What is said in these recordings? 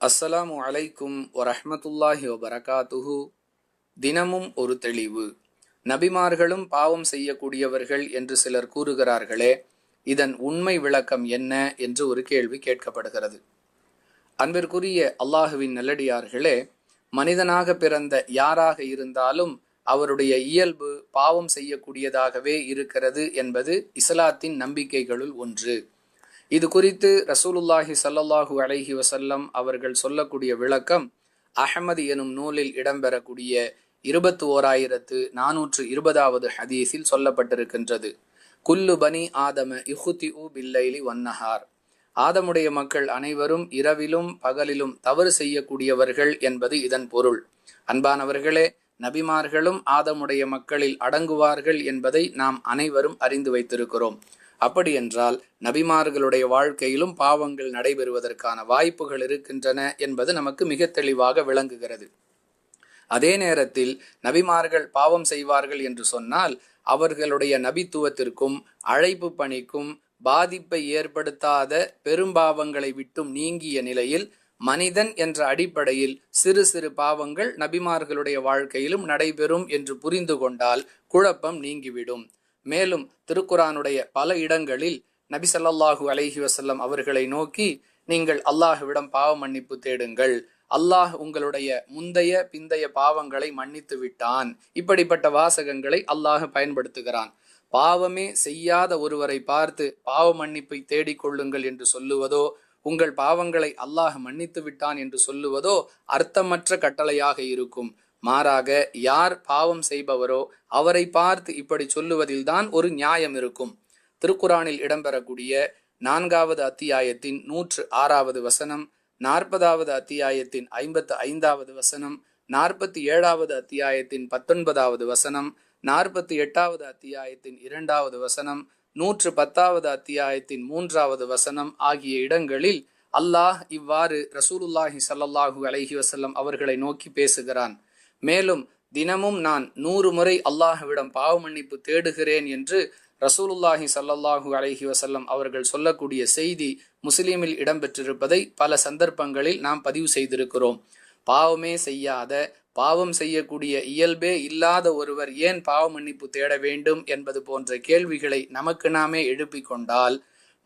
அஸ்ஸலாமு அலைக்கும் வரஹமத்துல்லாஹி வபரகாத்துஹு. தினமும் ஒரு தெளிவு. நபிமார்களும் பாவம் செய்யக்கூடியவர்கள் என்று சிலர் கூறுகிறார்களே இதன் உண்மை விளக்கம் என்ன என்று ஒரு கேள்வி கேட்கப்படுகிறது. அன்பிற்குரிய அல்லாஹுவின் நல்லடியார்களே மனிதனாக பிறந்த யாராக இருந்தாலும் அவருடைய இயல்பு பாவம் செய்யக்கூடியதாகவே இருக்கிறது என்பது இஸ்லாத்தின் நம்பிக்கைகளுள் ஒன்று. இது குறித்து ரசூலுல்லாஹி சல்லல்லாஹு அலைஹி வசல்லம் அவர்கள் சொல்லக்கூடிய விளக்கம் அஹமது எனும் நூலில் இடம்பெறக்கூடிய இருபத்தி ஓராயிரத்து நானூற்று இருபதாவது ஹதீஸில் சொல்லப்பட்டிருக்கின்றது. குல்லு பனி ஆதம இஹுதி உ பில்லைலி வன்னஹார். ஆதமுடைய மக்கள் அனைவரும் இரவிலும் பகலிலும் தவறு செய்யக்கூடியவர்கள் என்பது இதன் பொருள். அன்பானவர்களே நபிமார்களும் ஆதமுடைய மக்களில் அடங்குவார்கள் என்பதை நாம் அனைவரும் அறிந்து வைத்திருக்கிறோம். அப்படியென்றால் நபிமார்களுடைய வாழ்க்கையிலும் பாவங்கள் நடைபெறுவதற்கான வாய்ப்புகள் இருக்கின்றன என்பது நமக்கு மிக தெளிவாக விளங்குகிறது. அதே நேரத்தில் நபிமார்கள் பாவம் செய்வார்கள் என்று சொன்னால் அவர்களுடைய நபித்துவத்திற்கும் அழைப்பு பணிக்கும் பாதிப்பை ஏற்படுத்தாத பெரும்பாவங்களை விட்டும் நீங்கிய நிலையில் மனிதன் என்ற அடிப்படையில் சிறு சிறு பாவங்கள் நபிமார்களுடைய வாழ்க்கையிலும் நடைபெறும் என்று புரிந்து கொண்டால் குழப்பம் நீங்கிவிடும். மேலும் திருக்குரானுடைய பல இடங்களில் நபி ஸல்லல்லாஹு அலைஹி அவர்களை நோக்கி நீங்கள் அல்லாஹுவிடம் பாவ மன்னிப்பு தேடுங்கள். அல்லாஹ் உங்களுடைய முந்தைய பிந்தைய பாவங்களை மன்னித்து விட்டான். இப்படிப்பட்ட வாசகங்களை அல்லாஹ் பயன்படுத்துகிறான். பாவமே செய்யாத ஒருவரை பார்த்து பாவ மன்னிப்பை தேடிக்கொள்ளுங்கள் என்று சொல்லுவதோ உங்கள் பாவங்களை அல்லாஹ் மன்னித்து விட்டான் என்று சொல்லுவதோ அர்த்தமற்ற கட்டளையாக இருக்கும். மாறாக யார் பாவம் செய்பவரோ அவரை பார்த்து இப்படி சொல்லுவதில்தான் ஒரு நியாயம் இருக்கும். திருக்குறானில் இடம்பெறக்கூடிய நான்காவது அத்தியாயத்தின் நூற்று ஆறாவது வசனம் நாற்பதாவது அத்தியாயத்தின் ஐம்பத்து ஐந்தாவது வசனம் நாற்பத்தி ஏழாவது அத்தியாயத்தின் பத்தொன்பதாவது வசனம் நாற்பத்தி எட்டாவது அத்தியாயத்தின் இரண்டாவது வசனம் நூற்று பத்தாவது அத்தியாயத்தின் மூன்றாவது வசனம் ஆகிய இடங்களில் அல்லாஹ் இவ்வாறு ரசூலுல்லாஹி சல்லாஹூ அலஹி வசல்லம் அவர்களை நோக்கி பேசுகிறான். மேலும் தினமும் நான் நூறு முறை அல்லாஹுவிடம் பாவ மன்னிப்பு தேடுகிறேன் என்று ரசூலுல்லாஹி ஸல்லல்லாஹு அலஹி வசல்லம் அவர்கள் சொல்லக்கூடிய செய்தி முஸ்லீமில் இடம்பெற்றிருப்பதை பல சந்தர்ப்பங்களில் நாம் பதிவு செய்திருக்கிறோம். பாவமே செய்யாத பாவம் செய்யக்கூடிய இயல்பே இல்லாத ஒருவர் ஏன் பாவ மன்னிப்பு தேட வேண்டும் என்பது போன்ற கேள்விகளை நமக்கு நாமே எழுப்பிக் கொண்டால்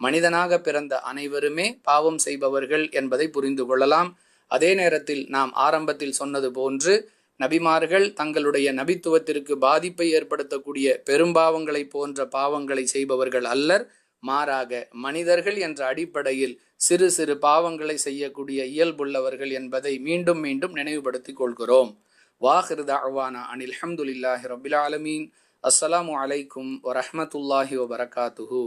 மனிதனாக பிறந்த அனைவருமே பாவம் செய்பவர்கள் என்பதை புரிந்து கொள்ளலாம். அதே நேரத்தில் நாம் ஆரம்பத்தில் சொன்னது போன்று நபிமார்கள் தங்களுடைய நபித்துவத்திற்கு பாதிப்பை ஏற்படுத்தக்கூடிய பெரும்பாவங்களை போன்ற பாவங்களை செய்பவர்கள் அல்லர். மாறாக மனிதர்கள் என்ற அடிப்படையில் சிறு சிறு பாவங்களை செய்யக்கூடிய இயல்புள்ளவர்கள் என்பதை மீண்டும் மீண்டும் நினைவுபடுத்திக் கொள்கிறோம். வாஹிருத அவானா அனில் அஹமதுல்லாஹி ரபில் ஆலமீன். அஸ்ஸலாமு அலைக்கும் வரஹமத்துல்லாஹி வபரகாத்துஹு.